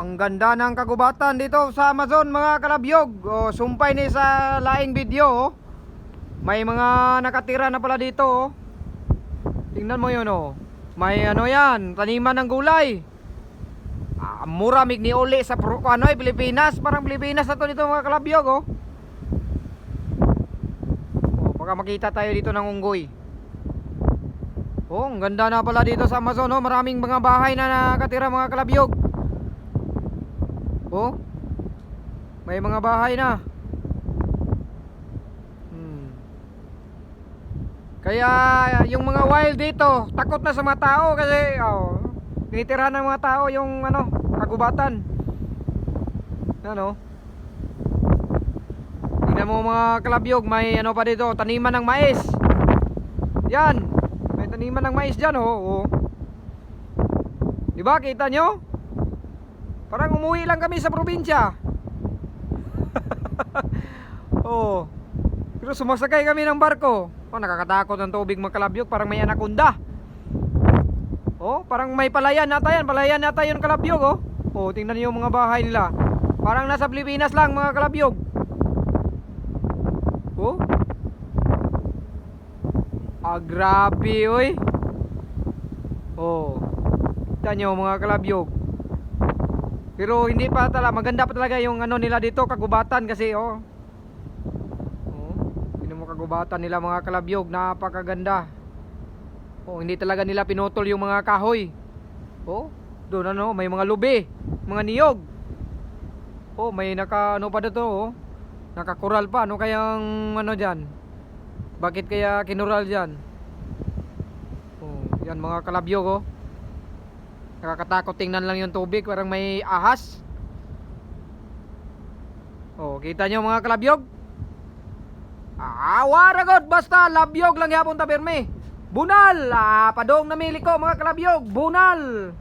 Ang ganda ng kagubatan dito sa Amazon mga kalabyog. O, sumpay ni sa laing video. Oh. May mga nakatira na pala dito. Oh. Tingnan mo yun oh. May ano yan, taniman ng gulay. Ah, mura mig ni uli sa ano eh, Pilipinas. Parang Pilipinas na to dito mga kalabyog oh. oh. Baka makita tayo dito ng unggoy. Oh, ang ganda na pala dito sa Amazon, oh. Maraming mga bahay na nakatira mga kalabyog. Oh. May mga bahay na. Hmm. Kaya yung mga wild dito, takot na sa mga tao kasi oh, tinitirhan ng mga tao yung ano, kagubatan. Ano? Tingnan mo mga kalabyog, may ano pa dito, taniman ng mais. Yan. May taniman ng mais diyan, oh. oh. Di kita nyo? Parang umuwi lang kami sa probinsya. oh. Pero sumasakay kami ng barko. Oh, nakakatakot ng tubig mga kalabyog, parang may anaconda. Oh, parang may palayan nata yan, palayan nata yun kalabyog, oh. Oh, tingnan niyo yung mga bahay nila. Parang nasa Pilipinas lang mga kalabyog. Oh. Ah, grabe, oy. Oh. Kita nyo mga kalabyog. Pero hindi pa talaga, maganda pa talaga yung ano nila dito, kagubatan kasi, oh. Oh, yun mo kagubatan nila mga kalabyog, napakaganda. Oh, hindi talaga nila pinutol yung mga kahoy. Oh, doon ano, may mga lubi, mga niyog. Oh, may naka ano pa dito, oh. Nakakural pa, ano kayang ano diyan? Bakit kaya kinural diyan? Oh, yan mga kalabyog, oh. Nakakatakot tingnan lang yung tubig, parang may ahas. Oh, kita nyo mga kalabyog? Ah, waragot basta labyog lang yapon ta pirmi. Bunal, ah, padong namili ko mga kalabyog, bunal.